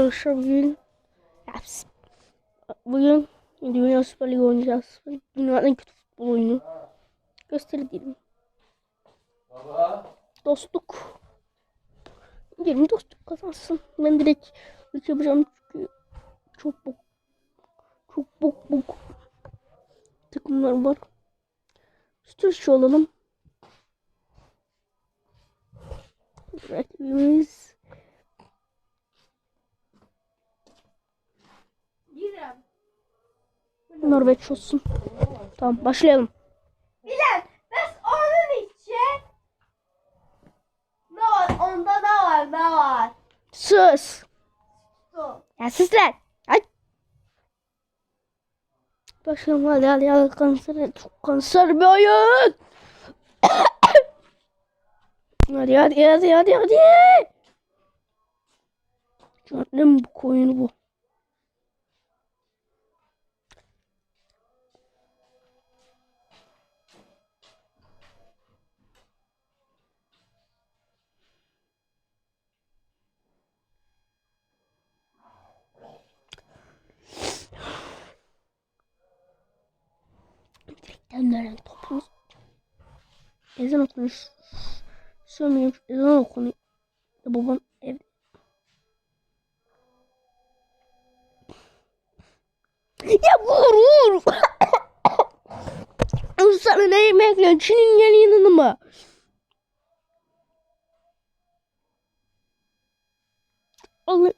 Arkadaşlar bugün bugün Dünya Süper Lig oynayacağız. Dünyanın en kötü futbol oyunu. Gösteri diyelim. Dostluk. Diyelim dostluk kazansın. Ben direkt ilk yapacağım çünkü çok bok. Çok bok bok. Takımlar var. Stürçü olalım. Rakibimiz Norveç olsun. Tamam başlayalım. Bilal biz onun için ne var onda ne var ne var Sus. su Ya sus lan. Ay. Başlayalım hadi hadi hadi kanser. Çok kanser bir oyun. hadi hadi hadi hadi hadi. Canım bu koyunu bu. Ezan okunuş. Sövmeyeyim. Ezan okunuyor. Babam ev. Ya vur vur. Sana ne yemekle? Çin'in yeni yanını mı? Allah.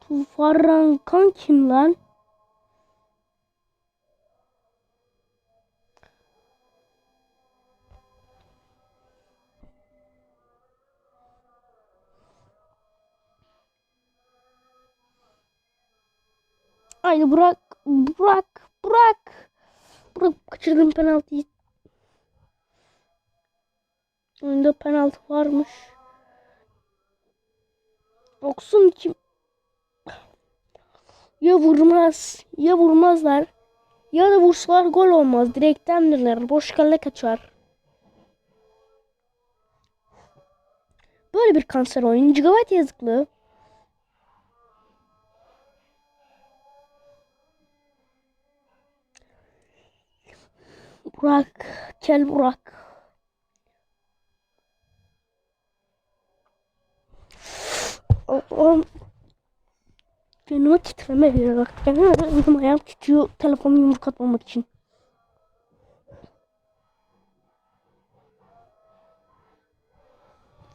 Tufarankan kim lan? Haydi Burak, Burak, Burak. Burak kaçırdım penaltıyı. Oyunda penaltı varmış. Yoksun kim? Ya vurmaz, ya vurmazlar. Ya da vursalar gol olmaz. Direkten döner. Boş kale kaçar. Böyle bir kanser oyuncu gayet yazıklı. Burak, kel Burak. Allah'ım. Canıma titreme veriyor bak. Benim ayağım titriyor telefonu yumruk için.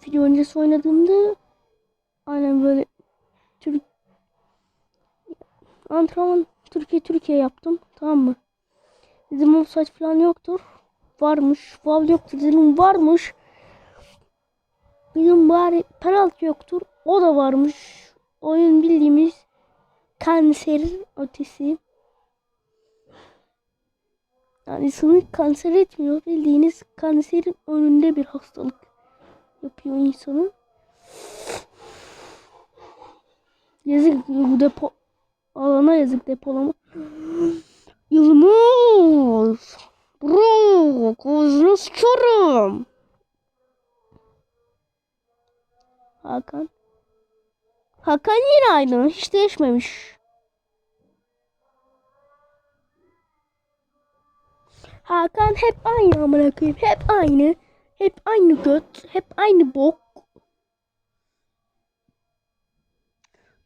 Video öncesi oynadığımda aynen böyle Türk antrenman Türkiye Türkiye yaptım tamam mı? Bizim offside falan yoktur. Varmış. Faul yoktur. Dedim varmış. Bizim bari penaltı yoktur. O da varmış. Oyun bildiğimiz kanserin ötesi. Yani insanı kanser etmiyor. Bildiğiniz kanserin önünde bir hastalık yapıyor insanı. Yazık bu depo alana yazık depolama. Yılmaz. Bro, kozunu sıçarım. Hakan. Hakan yine aynı. Hiç değişmemiş. Hakan hep aynı amına koyayım. Hep aynı. Hep aynı göt. Hep aynı bok.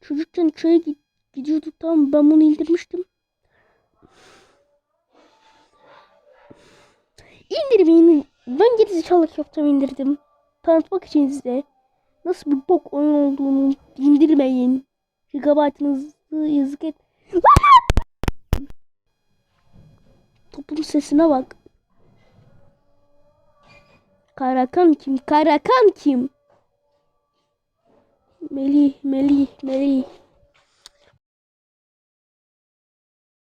Çocukken çaya gid gidiyorduk tamam ben bunu indirmiştim. İndirmeyin. Ben gerizekalık yaptım indirdim. Tanıtmak için size. Nasıl bir bok oyun olduğunu indirmeyin. Gigabaytınızı yazık et. Topun sesine bak. Karakan kim? Karakan kim? Melih, Melih, Melih.